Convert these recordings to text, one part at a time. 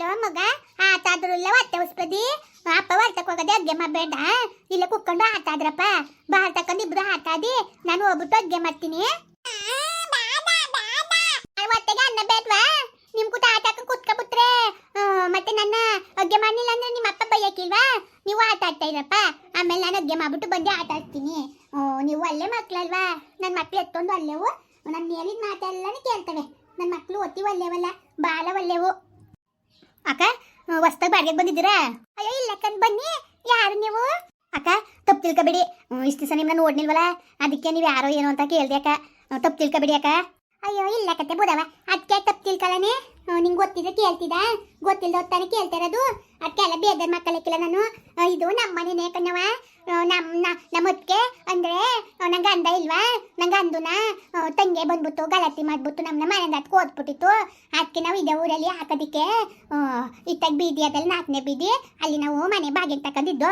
Low ಮಗ, ಆತಾದ್ರೂ ಇಲ್ಲ ಹೊಟ್ಟೆ ಉಸ್ಪದಿ. ಅಪ್ಪ ಹೊಲ್ತಕ್ಕೆ ಹೋಗೋದೆ ಅಗ್ಗೆ ಮಾಡಬೇಡ ಇಲ್ಲ ಕುಕ್ಕೊಂಡು ಆತಾದ್ರಪ್ಪ. ಬಾರ್ ತಕೊಂಡು ಇಬ್ರು ಆತಾದಿ. ನಾನು ಹೋಗ್ಬಿಟ್ಟು ಅಗ್ಗೆ ಮಾಡ್ತೀನಿ. ಹೊಟ್ಟೆಗೆ ಅನ್ನ ಬೇಡ್ವಾ? ನಿಮ್ ಕೂಟ ಆಟ ಆಡ್ಕೊಂಡು ಕುತ್ಕೊಬಿಟ್ರೆ ಮತ್ತೆ ನನ್ನ ಅಗ್ಗೆ ಮಾಡಲಿಲ್ಲ ಅಂದ್ರೆ ನಿಮ್ಮ ಅಪ್ಪ ಬೈಯಕ್ಕಿಲ್ವಾ ನೀವು ಆಟ ಆಡ್ತಾ ಇರಪ್ಪ. ಆಮೇಲೆ ನಾನು ಅಗ್ಗೆ ಮಾಡ್ಬಿಟ್ಟು ಬಂದು ಆಟ ಆಡ್ತೀನಿ ನೀವು ಒಳ್ಳೆ ಮಕ್ಳಲ್ವಾ? ನನ್ನ ಮಕ್ಳು ಎತ್ತೊಂದು ಅಲ್ಲೇವು? ನನ್ನ ಹೇಳಿದ ಮಾತೆಲ್ಲನೂ ಕೇಳ್ತವೆ. ನನ್ನ ಮಕ್ಕಳು ಒತ್ತಿ ಒಳ್ಳೆವಲ್ಲ ಬಾಳ ಒಲ್ಲೆವು. ಅಕ್ಕ, ಹೊಸ್ದಾಗಿ ಬಾಡಿಗೆ ಬಂದಿದ್ದೀರಾ? ಅಯ್ಯೋ, ಇಲ್ಲ ಅಕ್ಕ ಬನ್ನಿ. ಯಾರು ನೀವು? ಅಕ್ಕ, ತಪ್ಪು ತಿಳ್ಕೊಬೇಡಿ. ಇಷ್ಟು ದಿವಸ ನಿಮ್ಮನ್ನ ನೋಡ್ನಿಲ್ವಲ್ಲ? ಅದಕ್ಕೆ ನೀವು ಯಾರೋ ಏನು ಅಂತ ಕೇಳ್ದೆ ಅಕ್ಕ. ತಪ್ಪು ತಿಳ್ಕೊಬೇಡಿ ಅಕ್ಕ. ಅಯ್ಯೋ, ಇಲ್ಲ ಕತೆ ಬುಡವ ಅದಕ್ಕೆ ತಪ್ಪು ತಿಳ್ಕೊಳ್ಳನೆ ನಿಂಗೆ ಗೊತ್ತಿದ್ರೆ ಕೇಳ್ತಿದ ಗೊತ್ತಿಲ್ಲದ ಹೊತ್ತಾನೆ ಕೇಳ್ತಾ ಅದಕ್ಕೆಲ್ಲ ಬೇದರ್ ಮಕ್ಕಳಕ್ಕಿಲ್ಲ ನಾನು. ಇದು ನಮ್ಮ ಮನೆನೇ ಕಣ್ಣವ ನಮ್ಮ ನ- ನಮ್ಮ ಅತ್ತಿಗೆ ಅಂದ್ರೆ ನಂಗೆ ಅಂದ ಇಲ್ವಾ? ನಂಗೆ ಅಂದುನ ತಂಗೆ ಬಂದ್ಬಿಟ್ಟು, ಗಲಾಟೆ ಮಾಡ್ಬಿಟ್ಟು ನಮ್ಮನ್ನ ಮನೆಯಿಂದ ಅದಕ್ಕೆ ಓದ್ಬಿಟ್ಟಿತ್ತು. ಅದಕ್ಕೆ ನಾವು ಇದೇ ಊರಲ್ಲಿ ಹಾಕೋದಕ್ಕೆ ಇತ್ತಾಗ ಬೀದಿ, ಅದೆಲ್ಲ ನಾಲ್ಕನೇ ಬೀದಿ, ಅಲ್ಲಿ ನಾವು ಮನೆ ಬಾಗಿಲು ತಗೊಂಡಿದ್ದು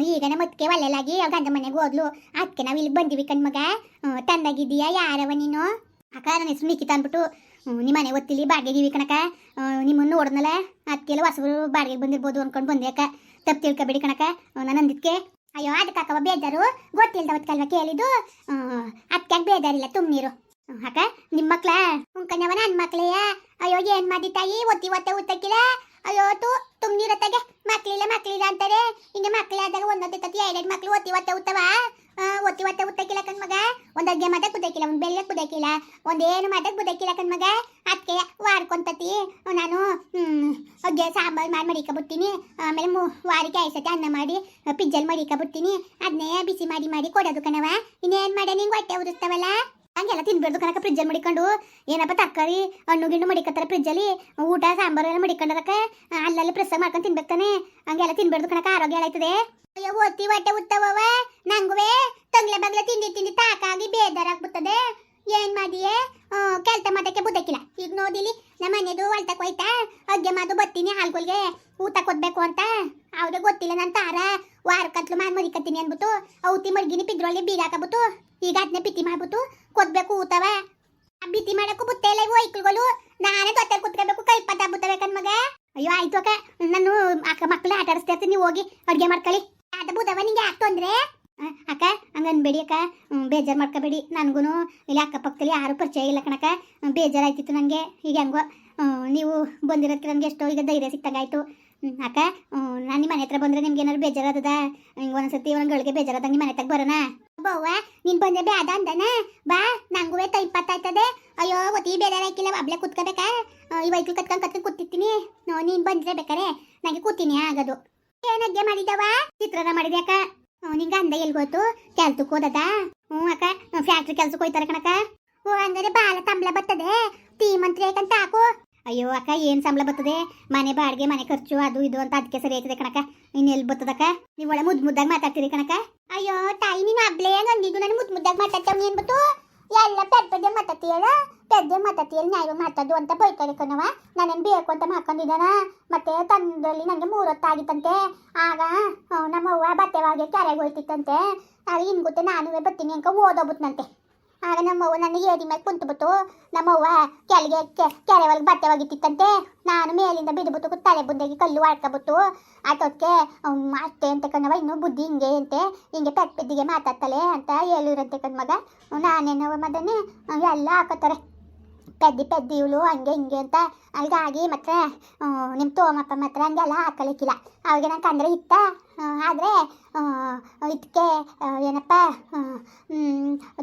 ಈಗ ನಮ್ಮದಕ್ಕೆ ಒಲ್ಲೆಲಾಗಿ ಗಂಡ ಮನೆಗೆ ಹೋದ್ಲು. ಅದಕ್ಕೆ ನಾವು ಇಲ್ಲಿ ಬಂದಿವಿ ಕಣ್ಮಗ. ಮಗ ತಂದಾಗಿದ್ದೀಯಾ, ಯಾರವ ನೀನು? ಅಕ್ಕ, ನನ್ನ ಸುಮ್ಮನೆ ನಿಖಿತ ಅಂದ್ಬಿಟ್ಟು ನಿಮ್ಮ ಮನೆ ಒತ್ತಿಲಿ ಬಾಡಿಗೆಗಿವಿ ಕಣಕ ನಿಮ್ಮನ್ನು ನೋಡಿದ್ನಲ್ಲ ಅದಕ್ಕೆಲ್ಲ ಹೊಸಬರು ಬಾಡಿಗೆಗೆ ಬಂದಿರ್ಬೋದು ಅನ್ಕೊಂಡು ಬಂದೆ ಅಕ್ಕ. ತಪ್ಪು ತಿಳ್ಕೊಬೇಡಿ ಕಣಕ ನಾನು ಅಂದಿದ್ಕೆ. ಅಯ್ಯೋ, ಅದಕ್ಕೆ ಅಕ್ಕವ ಬೇಜಾರು. ಗೊತ್ತಿಲ್ದವತ್ಕಲ್ವ ಕೇಳಿದ್ದು? ಅದಕ್ಕೆ ಬೇಜಾರಿಲ್ಲ ತುಂಬ ನೀರು ಅಕ್ಕ ನಿಮ್ಮ ಮಕ್ಳ? ಉಂಕನ್ಯವ ನನ್ನ ಮಕ್ಳೆಯ ಅಯ್ಯೋ, ಏನ್ ಮಾಡಿ ತಾಯಿ? ಒತ್ತಿ, ಒತ್ತೆ ಉತ್ತಕ್ಕಿಲ್ಲ ಅಯ್ಯೋ, ತು ತುಂಬ ನೀರತ್ತಾಗೆ ಮಕ್ಳಿಲ್ಲ ಮಕ್ಳಿಲ್ಲ ಅಂತಾರೆ. ಹಿಂಗೆ ಮಕ್ಳಾದಾಗ ಒಂದೊಂದು ತತ್ತಿ ಎರಡೆರಡು ಮಕ್ಳು ಒತ್ತಿ, ಒತ್ತೆ, ಉತ್ತವ. ಒತ್ತಿ ಒತ್ತೆ ಉತ್ತಕ್ಕಿಲ್ಲ ಕಣ್ಮಗ ಒಂದ್ ಅಗ್ಗೆ ಮಾತಕ್ ಕುದಕ್ಕಿಲ್ಲ ಒಂದ್ ಬೆಲ್ಲ ಕುದಕ್ಕಿಲ್ಲ ಒಂದೇನು ಮಾತಕ್ ಕುದಕ್ಕಿಲ್ಲ ಕಣ್ಮಗ ಅದಕ್ಕೆ ವಾರ್ಕೊಂತತಿ ನಾನು ಅಗ್ಗೆ ಸಾಂಬಾರ್ ಮಾಡಿ ಮಡಿಕಬಿಡ್ತೀನಿ. ಆಮೇಲೆ ವಾರಿಕೆ ಐಸತಿ ಅನ್ನ ಮಾಡಿ, ಪಿಜ್ಜಲ್ ಮಡಿಕ ಬಿಡ್ತೀನಿ ಅದನ್ನೇ ಬಿಸಿ ಮಾಡಿ ಮಾಡಿ ಕೊಡೋದು ಕಣವ ಇನ್ನೇನ್ ಮಾಡ ನಿಂಗೆ ಹೊಟ್ಟೆ ಉರಿಸ್ತಾವಲ್ಲ ಹಂಗೆಲ್ಲ ತಿನ್ಬೇಡ್ದು ಕನಕ ಫ್ರಿಜ್ಜಲ್ಲಿ ಮಡಿಕೊಂಡು. ಏನಪ್ಪ ತರಕಾರಿ, ಹಣ್ಣು ಗಿಣ್ಣು ಮಡಿಕತ್ತಾರೆ ಫ್ರಿಜ್ಜಲ್ಲಿ ಊಟ, ಸಾಂಬಾರು ಎಲ್ಲ ಮಡಿಕೊಂಡರಕ ಅಲ್ಲಲ್ಲಿ ಪ್ರೆಸ್ ಮಾಡ್ಕೊಂಡು ತಿನ್ಬೇಕು ತಾನೆ. ಹಂಗೆಲ್ಲ ತಿನ್ಬೇಡ್ದು ಕನಕ ಆರೋಗ್ಯ ಆಯ್ತದೆ ಅಯ್ಯೋ ಒತ್ತಿ ಹೊಟ್ಟೆ ಉತ್ತವವ. ನಂಗುವೆ. ತಂಗ್ಲೆ ಬಗ್ಲೆ ತಿಂಡಿ ತಿಂಡಿ ತಾಕಾಗಿ ಬೇದಾರಾಗ್ಬಿಡ್ತದೆ ಏನ್ ಮಾಡಿಯೇ? ಕೆಲ್ತ ಮಾತಕ್ಕೆ ಬುದ್ದಕ್ಕಿಲ್ಲ ಈಗ ನೋಡಿಲಿ, ನಮ್ಮ ಮನೆದು ಹೊಲ್ತಕ್ ಹೋಯ್ತಾ? ಅಗ್ಗೆ ಮಾತು ಬತ್ತೀನಿ ಹಾಲ್ಗೊಲ್ಗೆ ಊಟ ಕೊಡ್ಬೇಕು ಅಂತ. ಅವ್ರಿಗೆ ಗೊತ್ತಿಲ್ಲ ನಾನು ತಾರ. ವಾರ ಕತ್ಲು ಮಾಡಿ ಮರಿಕತ್ತೀನಿ ಅನ್ಬಿಟ್ಟು ಔತಿ ಮಡ್ಗಿನಿ ಪಿದ್ರೊಳ್ಳಿ ಬೀಗ ಹಾಕಬಿಟ್ಟು ಈಗ ಅದನ್ನೇ ಬಿತ್ತಿ ಮಾಡ್ಬಿಟ್ಟು ಕೊದ್ಬೇಕು ಊತವ. ಬಿತ್ತಿ ಮಾಡಕ್ಕು ಬುತ್ತೆ ಇಲ್ಲ ಇವು ಐಕ್ಳುಗಳು ನಾನೇ ತೊಟ್ಟೆ ಕುತ್ಕೋಬೇಕು ಕೈ ಪದ ಬುತ್ತಬೇಕನ್ ಕಣ್ಮಗ ಅಯ್ಯೋ, ಆಯ್ತು ಅಕ್ಕ. ನಾನು ಅಕ್ಕ ಮಕ್ಳು ಆಟ ಆಡಿಸ್ತಾ ನೀವು ಹೋಗಿ ಅಡ್ಗೆ ಮಾಡ್ಕೊಳ್ಳಿ. ಅದ ಬುದವ ನಿಂಗೆ ಯಾಕೆ ತೊಂದ್ರೆ? ಅಕ್ಕ, ಹಂಗ ಅನ್ಬೇಡಿ ಅಕ್ಕ. ಬೇಜಾರು ಮಾಡ್ಕೋಬೇಡಿ. ನನಗೂ ಇಲ್ಲಿ ಅಕ್ಕಪಕ್ಕದಲ್ಲಿ ಯಾರು ಪರಿಚಯ ಇಲ್ಲ ಕಣಕ್ಕ. ಬೇಜಾರಾಯ್ತಿತ್ತು ನನಗೆ ಈಗ ಹೆಂಗೋ ನೀವು ಬಂದಿರೋದಕ್ಕೆ ನನಗೆ ಎಷ್ಟೋ ಈಗ ಧೈರ್ಯ ಸಿಕ್ಕಂಗಾಯ್ತು ಅಕ್ಕ ನಾನು ನಿಮ್ಮ ಮನೆ ಹತ್ರ ಬಂದ್ರೆ ನಿಮ್ಗೆ ಏನಾದ್ರು ಬೇಜಾರಾದದ ಹಿಂಗೆ ಒಂದ್ಸತಿ ಒಂಗಳಿಗೆ ಬೇಜಾರಾದಾಗ ನಿಮ್ಮ ಮನೆ ತಗ ಬರೋಣ? ಬವ್ವ, ನೀನ್ ಬಂದೆ ಬೇಡ ಅಂದನ? ಬಾ ನಂಗೂ ತ ಇಪ್ಪತ್ತಾಯ್ತದೆ. ಅಯ್ಯೋ, ಒತ್ತಿ ಬೇಜಾರಾಯ್ಕಿಲ್ಲ ಅಬ್ಲೆ ಕುತ್ಕೋಬೇಕಾ? ಈ ವೈಕಲ್ ಕತ್ಕೊಂಡ್ ಕತ್ಕೊಂಡ್ ಕೂತಿರ್ತೀನಿ. ನೀನ್ ಬಂದ್ರೆ ಬೇಕಾರೆ ನಂಗೆ ಕೂತೀನಿ ಆಗೋದು ಏನಗ್ಗೆ ಮಾಡಿದವ? ಚಿತ್ರಾನ್ನ ಮಾಡಿದೆ ಅಕ್ಕ? ನಿಂಗೆ ಅಂದ ಎಲ್ಲಿ ಗೊತ್ತು? ಕೆಲ್ಸಕ್ಕೆ ಹೋದದ? ಹ್ಞೂ ಅಕ್ಕ. ಫ್ಯಾಕ್ಟ್ರಿ ಕೆಲ್ಸಕ್ಕೆ ಹೋಯ್ತಾರೆ ಕಣಕ್ಕ? ಓ, ಹಂಗಾರೆ ಬಾಲ ತಂಬ್ಲ ಬರ್ತದೆ. ಟೀ ಮಂತ್ರಿ ಯಾಕಂತ ಹಾಕು. ಅಯ್ಯೋ ಅಕ್ಕ, ಏನು ಸಂಬಳ ಬರ್ತದೆ? ಮನೆ ಬಾಡಿಗೆ, ಮನೆ ಖರ್ಚು, ಅದು ಇದು ಅಂತ ಅದಕ್ಕೆ ಸರಿ ಆಯ್ತದೆ ಕಣಕ ಇನ್ನೆಲ್ಲಿ ಬರ್ತದಕ್ಕ ನೀವು ಒಳ್ಳೆ ಮುದ್ದು ಮುದ್ದಾಗಿ ಮಾತಾಡ್ತೀರಿ ಕಣಕ ಅಯ್ಯೋ ತಾಯಿ ನೀನು ಅಬ್ಲೇ ಅಂದಿದ್ದು. ನಾನು ಮುದ್ದು ಮುದ್ದಾಗಿ ಮಾತಾಡ್ತಾವ್ ಏನು ಬತ್ತು ಎಲ್ಲ ಪೆದ್ದ ಪದ್ಯ ಮಾತಾಡ್ತೀಯಲ್ಲ? ಪೆದ್ದ ನ್ಯಾಯ ಮಾತಾಡು ಅಂತ ಬೈತಾರೆ ಕಣವ ನಾನೇನು ಬೇಕು ಅಂತ ಮಾಡ್ಕೊಂಡಿದ್ದಾನ? ಮತ್ತೆ ತಂದಲ್ಲಿ ನನಗೆ ಮೂರೊತ್ತಾಗಿತ್ತಂತೆ. ಆಗ ನಮ್ಮ ಅವ್ವ ಬತ್ತೆವಾಗೆ ಕೆರೆಗೆ ಹೋಯ್ತಿತ್ತಂತೆ. ಅದು ಇನ್ ಗೊತ್ತೆ ನಾನು ಬರ್ತೀನಿ ಅಂಕ ಓದೋಬಿಟ್ನಂತೆ. ಆಗ ನಮ್ಮವ್ವ ನನಗೆ ಏರಿ ಮೇಲೆ ಕುಂತ್ಬಿಟ್ಟು, ನಮ್ಮವ್ವ, ಕೆಳಗೆ ಕೆರೆ ಒಳಗೆ ಬಟ್ಟೆ ಒಗಿತಿತ್ತಂತೆ ನಾನು ಮೇಲಿಂದ ಬಿದ್ದುಬಿಟ್ಟು ತಲೆ ಬುದ್ದಿಗೆ ಕಲ್ಲು ಆಡ್ಕೊಬಿಟ್ಟು ಆಟೋಕ್ಕೆ ಅಷ್ಟೇ ಅಂತ ಕಣವ ಇನ್ನೂ ಬುದ್ಧಿ ಹಿಂಗೆ ಅಂತೆ. ಹಿಂಗೆ ಪೆಟ್ ಪೆದ್ದಿಗೆ ಮಾತಾಡ್ತಾಳೆ ಅಂತ ಹೇಳಿರಂತೆ ಕಣ್ಮಗ. ನಾನೇನವ ಮದನೆ ಎಲ್ಲ ಹಾಕೋತಾರೆ. ಪೆದ್ದಿ ಪೆದ್ದಿ ಇವಳು, ಹಂಗೆ ಹಿಂಗೆ ಅಂತ. ಅಲ್ಗಾಗಿ ಮತ್ತೆ ನಿಮ್ಮ ತೋಮಪ್ಪ ಮಾತ್ರ ಹಂಗೆಲ್ಲ ಹಾಕಲಿಕ್ಕಿಲ್ಲ ಅವಾಗ ನಂಗೆ ಕಂದ್ರೆ ಇತ್ತ? ಆದರೆ ಇದಕ್ಕೆ ಏನಪ್ಪ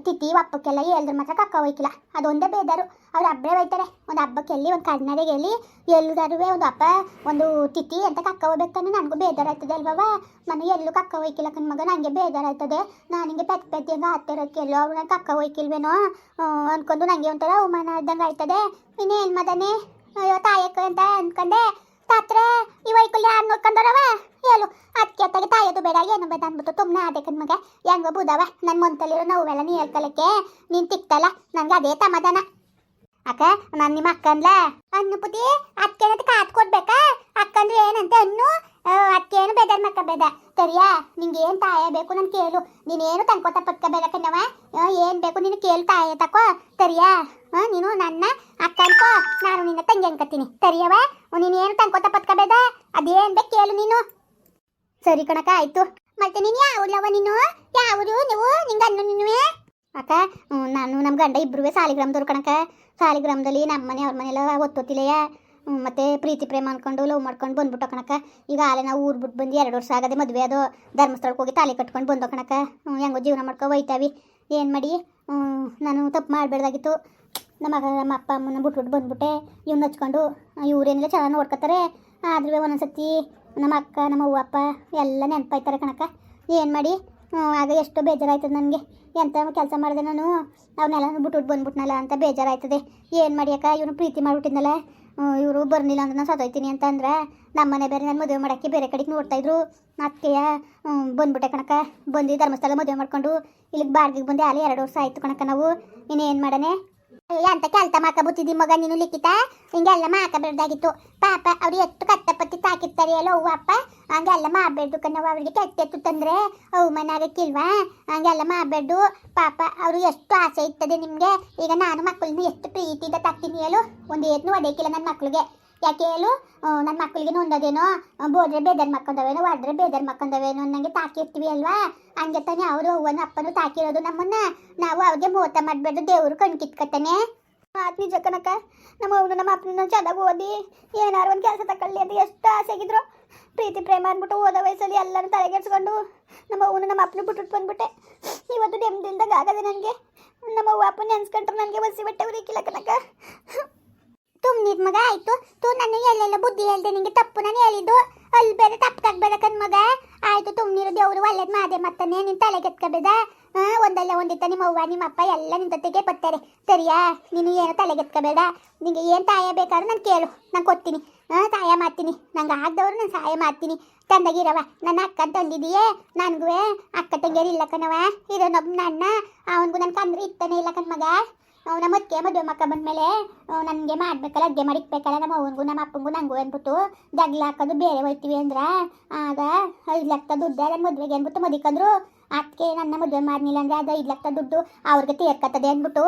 ತಿಥಿ ಒಪ್ಪಕ್ಕೆಲ್ಲ ಹೇಳಿದ್ರೆ ಮಾತ್ರ ಕಕ್ಕ ಹೋಯ್ಕಿಲ್ಲ. ಅದೊಂದೇ ಬೇದಾರು. ಅವ್ರು ಹಬ್ಬರೇ ಹೋಯ್ತಾರೆ. ಒಂದು ಹಬ್ಬಕ್ಕೆಲ್ಲಿ ಒಂದು ಕಣ್ಣರಿಗೆಲ್ಲಿ ಎಲ್ಲರೂ ಒಂದು ಅಪ್ಪ ಒಂದು ತಿಥಿ ಅಂತ ಕಕ್ಕ ಹೋಗ್ಬೇಕಂದ್ರೆ ನನಗೂ ಬೇಜಾರಾಯ್ತದೆ ಅಲ್ವಾ ನಾನು ಎಲ್ಲೂ ಕಕ್ಕ ಹೋಯ್ಕಿಲ್ಲ ಕಣ್ಮಗ ನನಗೆ ಆಯ್ತದೆ ನಾನು ಹಿಂಗೆ ಪೆತ್ ಪೆತ್ತಿಂಗ ಹತ್ತಿರಕ್ಕೆ ಎಲ್ಲೋ ಅವ್ರನ್ನ ಕಕ್ಕ ಹೋಯ್ಕಿಲ್ವೇನೋ? ಅಂದ್ಕೊಂಡು ನನಗೆ ಒಂಥರ ಅವಮಾನ ಆದಂಗೆ ಆಯ್ತದೆ ಇನ್ನೇನು ಮದನೆ ಅಯ್ಯೋ, ತಾಯಕ್ಕೆ ಅಂತ ಅನ್ಕೊಂಡೆ? ತಾತ್ರ ವೈಕಲ್ಯ ಯಾರು ನೋಡ್ಕೊಂಡರವ ಹೇಳು. ಅದಕ್ಕೆ ಅತ್ತಾಗೆ ತಾಯೋದು ಬೇಡ. ಏನು ಬೇಡ ಅಂದ್ಬಿಟ್ಟು ಸುಮ್ಮನೆ ಆದೆ ಮಗ. ಹೆಂಗೋ ಬುದವ. ನನ್ನ ಮೊಂತಲ್ಲಿರೋ ನೋವೆಲ್ಲ ನೀ ಹೇಳ್ಕೊಳಕ್ಕೆ. ನೀನು ತಿಕ್ತಲ್ಲ. ನನಗೆ ಅದೇ ಸಮಾಧಾನ. ಅಕ್ಕ, ನಾನು ನಿಮ್ಮ ಅಕ್ಕನ್ಲ. ಅನ್ನು ಬುದ್ಧಿ ಅದಕ್ಕೆ ಕಾತ್ ಕೊಡ್ಬೇಕಾ? ಅಕ್ಕಂದ್ರೆ ಏನಂತ ಅನ್ನು? ಬೇದರ್ ಮಾಡ್ಕೋಬೇಡ ಬೇದ ಸರಿಯಾ? ನಿಂಗೆ ಏನು ತಾಯ ಬೇಕು ನನ್ ಕೇಳು. ನೀನೇನು ತಂಕೋತ ಪತ್ಕಬೇಡ ಕಣ್ಣವ ಏನು ಬೇಕು ನೀನು ಕೇಳು ತಾಯ ತಕೋ. ಸರಿಯಾ? ನೀನು ನನ್ನ ಅಕ್ಕ ಅನ್ಕೋ. ನಾನು ನಿನ್ನ ತಂಗಿ ಅನ್ಕೋತೀನಿ. ಸರಿಯವ ನೀನೇನು ತಂಕೋತ ಪತ್ಕಬೇಡ ಅದೇನ್ ಬೇಕು ಕೇಳು ನೀನು. ಸರಿ ಕಣಕ ಆಯ್ತು. ಮತ್ತೆ ನೀನು ಯಾವ್ಲವ ನೀನು? ಯಾವುದು ನೀವು? ನಿಂಗ ಅನ್ನು ನೀನುವೆ? ಅಕ್ಕ ನಾನು ನಮ್ಮ ಗಂಡ ಇಬ್ರುವೆ ಸಾಲಿಗ್ರಾಮದವ್ರು ಕಣಕ ಸಾಲಿಗ್ರಾಮದಲ್ಲಿ ನಮ್ಮ ಮನೆ, ಅವ್ರ ಮನೆಯೆಲ್ಲ ಒತ್ತೊತ್ತಿಲೆಯ ಮತ್ತೆ ಪ್ರೀತಿ ಪ್ರೇಮ ಅನ್ಕೊಂಡು ಲವ್ ಮಾಡ್ಕೊಂಡು ಬಂದ್ಬಿಟ್ಟು ಕಣಕ ಈಗ ಆಲೆ ನಾವು ಊರ್ ಬಿಟ್ಟು ಬಂದು ಎರಡು ವರ್ಷ ಆಗದೆ ಮದುವೆ ಅದು ಧರ್ಮಸ್ಥಳಕ್ಕೆ ಹೋಗಿ ತಾಲಿ ಕಟ್ಕೊಂಡು ಬಂದೋ ಕಣಕ ಹೆಂಗೋ ಜೀವನ ಮಾಡ್ಕೊ ಒಯ್ತಾವಿ. ಏನು ಮಾಡಿ? ನಾನು ತಪ್ಪು ಮಾಡಬೇಡ್ದಾಗಿತ್ತು ನಮ್ಮ ನಮ್ಮ ಅಪ್ಪ ಅಮ್ಮನ ಬಿಟ್ಬಿಟ್ಟು ಬಂದ್ಬಿಟ್ಟೆ. ಇವ್ನ ಹಚ್ಕೊಂಡು ಇವ್ರೇನಿಲ್ಲ ಚೆನ್ನಾಗಿ ನೋಡ್ಕೊತಾರೆ. ಆದ್ರೂ ಒಂದೊಂದ್ಸತಿ ನಮ್ಮ ಅಕ್ಕ, ನಮ್ಮ ಅವ್ವ, ಅಪ್ಪ ಎಲ್ಲ ನೆನಪಾಯ್ತಾರೆ ಕಣಕ ಏನು ಮಾಡಿ? ಆಗ ಎಷ್ಟು ಬೇಜಾರಾಯ್ತದೆ ನನಗೆ. ಎಂಥ ಕೆಲಸ ಮಾಡಿದೆ ನಾನು ಅವನ್ನೆಲ್ಲ ಬಿಟ್ಬಿಟ್ಟು ಬಂದ್ಬಿಟ್ನಲ್ಲ ಅಂತ ಬೇಜಾರಾಯ್ತದೆ. ಏನು ಮಾಡಿ ಅಕ್ಕ? ಇವನು ಪ್ರೀತಿ ಮಾಡಿಬಿಟ್ಟಿದ್ನಲ್ಲ. ಇವರು ಬರ್ನಿಲ್ಲ ಅಂದ್ರೆ ನಾನು ಸತ್ತೋಯ್ತೀನಿ ಅಂತ ಅಂದ್ರೆ ನಮ್ಮನೆ ಬೇರೆ ನಾನು ಮದುವೆ ಮಾಡೋಕ್ಕೆ ಬೇರೆ ಕಡೆಗೆ ನೋಡ್ತಾಯಿದ್ರು ಅದಕ್ಕೆಯ ಬಂದ್ಬಿಟ್ಟೆ ಕಣಕ ಬಂದು ಧರ್ಮಸ್ಥಳ ಮದುವೆ ಮಾಡ್ಕೊಂಡು ಇಲ್ಲಿಗೆ ಬಾಡಿಗೆಗೆ ಬಂದು ಅಲ್ಲಿ ಎರಡು ವರ್ಷ ಆಯಿತು ಕಣಕ ನಾವು. ಇನ್ನೇನು ಮಾಡನೆ? ಅಂತ ಕೆಲ್ತ ಮಾಕ ಬುತ್ತಿದ್ದಿ ಮಗ ನೀನು ಲಿಖಿತ? ಹಿಂಗೆಲ್ಲ ಮಾಕ ಬೇಡ್ದಾಗಿತ್ತು ಪಾಪ ಅವ್ರು ಎಷ್ಟು ಕಷ್ಟಪಟ್ಟು ತಾಕಿರ್ತಾರೆ ಅಲ್ಲ ಅವ್ವ ಅಪ್ಪ? ಹಂಗೆಲ್ಲ ಮಾಡಬೇಡ್ದು ಕಣ್ಣವ ಅವ್ರಿಗೆ ಕೆತ್ತೆತ್ತು ತಂದ್ರೆ ಅವು ಮನಾಗಕ್ಕಿಲ್ವಾ ಹಂಗೆಲ್ಲ ಮಾಡಬೇಡ್ದು ಪಾಪ ಅವರು ಎಷ್ಟು ಆಸೆ ಇರ್ತದೆ ನಿಮಗೆ? ಈಗ ನಾನು ಮಕ್ಕಳನ್ನ ಎಷ್ಟು ಪ್ರೀತಿಯಿಂದ ತಾಕ್ತೀನಿ ಹೇಳು? ಒಂದು ಏತ್ನು ಒಡೆಯಕ್ಕಿಲ್ಲ ನನ್ನ ಮಕ್ಳಿಗೆ. ಯಾಕೆ ಹೇಳು? ನನ್ನ ಮಕ್ಕಳಿಗೆ ನೊಂದದೇನೋ? ಬೋದ್ರೆ ಬೇದರ್ ಮಕ್ಕಂದವೇನೋ ಒಡ್ರೆ ಬೇದರ್ ಮಕ್ಕಂದವೇನೋ ಅನ್ನಂಗೆ ತಾಕಿರ್ತೀವಿ ಅಲ್ವಾ? ಹಂಗೆ ತಾನೇ ಅವರು ಅವ್ವನ ಅಪ್ಪನು ತಾಕಿರೋದು ನಮ್ಮನ್ನ. ನಾವು ಅವ್ರಿಗೆ ಮೋತ ಮಾಡಬೇಡ್ದು ದೇವರು ಕಣ್ ಕಿತ್ಕತ್ತಾನೆ ಮಾತು ನಿಜ ನಮ್ಮ ಅವನು ನಮ್ಮ ಅಪ್ಪನ ಚೆನ್ನಾಗಿ ಓದಿ. ಏನಾರು ಒಂದು ಕೆಲಸ ತಕೊಳ್ಳಿ ಅಂತ ಎಷ್ಟು ಆಸೆಗಿದ್ರು. ಪ್ರೀತಿ, ಪ್ರೇಮ ಅಂದ್ಬಿಟ್ಟು ಓದೋ ವಯಸ್ಸಲ್ಲಿ ಎಲ್ಲರೂ ತಲೆಗೆಡ್ಸ್ಕೊಂಡು ನಮ್ಮ ಅವನು ನಮ್ಮ ಅಪ್ಪನ ಬಿಟ್ಬಿಟ್ಟು ಬಂದ್ಬಿಟ್ಟೆ. ಇವತ್ತು ನೆಮ್ಮದಿಲ್ದಾಗ ಆಗದೆ ನನಗೆ. ನಮ್ಮ ಅವ್ವ ನೆನ್ಸ್ಕೊಂಡ್ರೆ, ನನಗೆ ಒಸಿ ಬಿಟ್ಟವ್ರಿ ಕನಕ ತುಮ್ನಿದ್ ಮಗ ಆಯ್ತು ತೂ ನಾನು ಎಲ್ಲೆಲ್ಲ ಬುದ್ಧಿ ಹೇಳ್ದೆ ನಿಂಗೆ ತಪ್ಪು ನಾನು ಹೇಳಿದ್ದು ಅಲ್ಲಿ ಬೇರೆ ತಪ್ಪು ಕಣ್ ಮಗ ಆಯ್ತು ತುಮ್ನಿರು ದೇವ್ರು ಒಳ್ಳೇದು ಮಾದೆ ಮತ್ತನೇ ನಿನ್ನ ತಲೆ ಎತ್ಕೋಬೇಡ ಒಂದಲ್ಲ ಒಂದಿತ್ತ ನಿಮ್ಮ ಅವ್ವ ನಿಮ್ಮ ಅಪ್ಪ ಎಲ್ಲ ನಿನ್ ಜೊತೆಗೆ ಬರ್ತಾರೆ ಸರಿಯಾ ನೀನು ಏನು ತಲೆಗೆ ಎತ್ಕೋಬೇಡ ನಿಂಗೆ ಏನು ತಾಯ ಬೇಕಾದ್ರೂ ನಾನು ಕೇಳು ನಾನು ಕೊಡ್ತೀನಿ ಹಾಂ ಸಹಾಯ ಮಾಡ್ತೀನಿ ನಂಗೆ ಆಗ್ದವ್ರು ನಾನು ಸಹಾಯ ಮಾಡ್ತೀನಿ ತಂದಗಿರವ ನನ್ನ ಅಕ್ಕ ತಂದಿದೀಯೇ ನನಗೂ ಅಕ್ಕ ತಂಗಿಯರು ಇಲ್ಲ ಕಣವ ಇದನ್ನೊಬ್ಬ ನನ್ನ ಅವನಿಗೂ ನನ್ನ ಕಂದ್ರೆ ಇತ್ತಾನೆ ಇಲ್ಲ ಕಣ್ ಮಗ ಮತ್ತೆ ಮದುವೆ ಮಕ್ಕ ಬಂದ್ಮೇಲೆ ನನಗೆ ಮಾಡ್ಬೇಕಲ್ಲ, ಅಡ್ಗೆ ಮಾಡಿಕ್ಬೇಕಲ್ಲ ನಮ್ಮ ಅವನಿಗೂ ನಮ್ಮ ಅಪ್ಪಂಗೂ, ನಂಗೂ ಅನ್ಬಿಟ್ಟು ದಗ್ಲ ಹಾಕೋದು ಬೇರೆ ಹೋಯ್ತೀವಿ ಅಂದ್ರ, ಆಗ ಐದು ಲಕ್ಷ ದುಡ್ಡು ನನ್ನ ಮದುವೆಗೆ ಅಂದ್ಬಿಟ್ಟು ಮದಿಕಂದ್ರು ಅದಕ್ಕೆ ನನ್ನ ಮದುವೆ ಮಾಡಲಿಲ್ಲ ಅಂದ್ರೆ ಅದು ಐದು ಲಕ್ಷ ದುಡ್ಡು ಅವ್ರಿಗೆ ತೀರ್ಕತ್ತದೆ ಅಂದ್ಬಿಟ್ಟು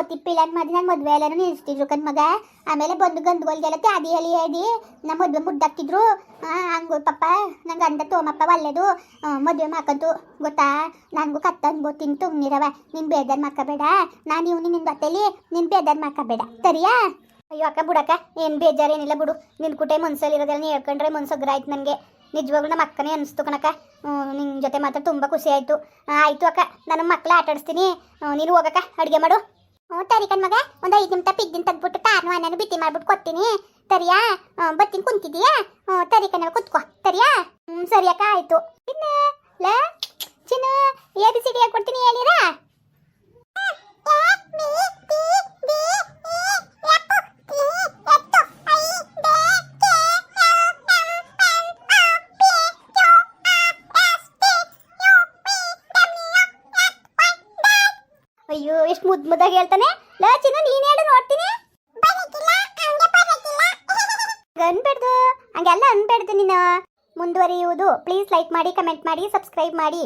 ಒತ್ತಿಪ್ಪಿಲ್ಲ ಮಾಡಿ ನಾನು ಮದುವೆ ಎಲ್ಲರೂ ನಿಲ್ಲಿಸ್ತಿದ್ರು ಕಣ್ ಮಗ. ಆಮೇಲೆ ಬಂದು ಗಂಡುಗಳಿಗೆಲ್ಲ ತ್ಯಾದಿ ಹೇಳಿ ಹೇಳಿ ನಮ್ಮ ಮದುವೆ ಮುದ್ದಾಕ್ತಿದ್ರು ಹಂಗು ಪಪ್ಪ ನಂಗೆ ಅಂದ ತೋಮಪ್ಪ ಒಳ್ಳೇದು. ಮದುವೆ ಮಾಕಂತು ಗೊತ್ತಾ? ನನಗೂ ಕತ್ತ ಅನ್ಬೋತೀನಿ ತುಂಬಿರವ ನಿನ್ನ ಬೇಜಾರು ಮಾಡ್ಕೋಬೇಡ. ನಾನು ಇವ್ನು ನಿನ್ನ ಬತ್ತಲ್ಲಿ ನಿನ್ನ ಬೇಜಾರು ಮಾಡ್ಕೋಬೇಡ. ಸರಿಯಾ? ಅಯ್ಯೋ ಅಕ್ಕ, ಬಿಡಕ್ಕ, ಏನು ಬೇಜಾರು ಏನಿಲ್ಲ ಬಿಡು. ನಿನ್ನ ಕುಟೆ ಮನ್ಸಲ್ಲಿ ಇರೋದೆಲ್ಲ ನೀ ಹೇಳ್ಕೊಂಡ್ರೆ ಮನ್ಸಗ್ರ ಆಯ್ತು ನನಗೆ. ನಿಜವಾಗ್ಲೂ ನಮ್ಮ ಅಕ್ಕನೇ ಅನಿಸ್ತು ಕಣಕ್ಕ. ನಿನ್ನ ಜೊತೆ ಮಾತ್ರ ತುಂಬ ಖುಷಿ ಆಯಿತು. ಆಯಿತು ಅಕ್ಕ. ನಾನು ಮಕ್ಕಳ ಆಟ ಆಡಿಸ್ತೀನಿ ನೀನು ಹೋಗಕ್ಕ, ಅಡುಗೆ ಮಾಡು. ಹ್ಞೂ ತರಿ ಕಣ್ ಮಗ. ಒಂದು ಐದು ನಿಮಿಷ ಪಿದ್ದಿನ ತೆಗ್ದ್ಬಿಟ್ಟು ಕಾರ್ನು ಅನ್ನನು ಬಿತ್ತಿ ಮಾಡ್ಬಿಟ್ಟು ಕೊಡ್ತೀನಿ. ತರಿಯಾ ಬತ್ತಿನ ಕುಂತಿದೀಯಾ? ತರಿ ಕಣ್ಣ ಕುತ್ಕೋ. ತರಿಯಾ ಹ್ಞೂ ಸರಿ ಅಕ್ಕ, ಆಯಿತು. ಇನ್ನೇ, ಲ ಅಯ್ಯೋ, ಎಷ್ಟು ಮುದ್ದು ಮುದ್ದಾಗಿ ಹೇಳ್ತಾನೆ? ಲೋ ಚಿನ್ನ, ನೀನ್ ಹೇಳು, ನೋಡ್ತೀನಿ. ಅನ್ಬೇಡ್ದು, ಹಂಗೆಲ್ಲ ಅನ್ಬೇಡ್ದು ನೀನು. ಮುಂದುವರಿಯುವುದು. ಪ್ಲೀಸ್ ಲೈಕ್ ಮಾಡಿ ಕಮೆಂಟ್ ಮಾಡಿ ಸಬ್ಸ್ಕ್ರೈಬ್ ಮಾಡಿ.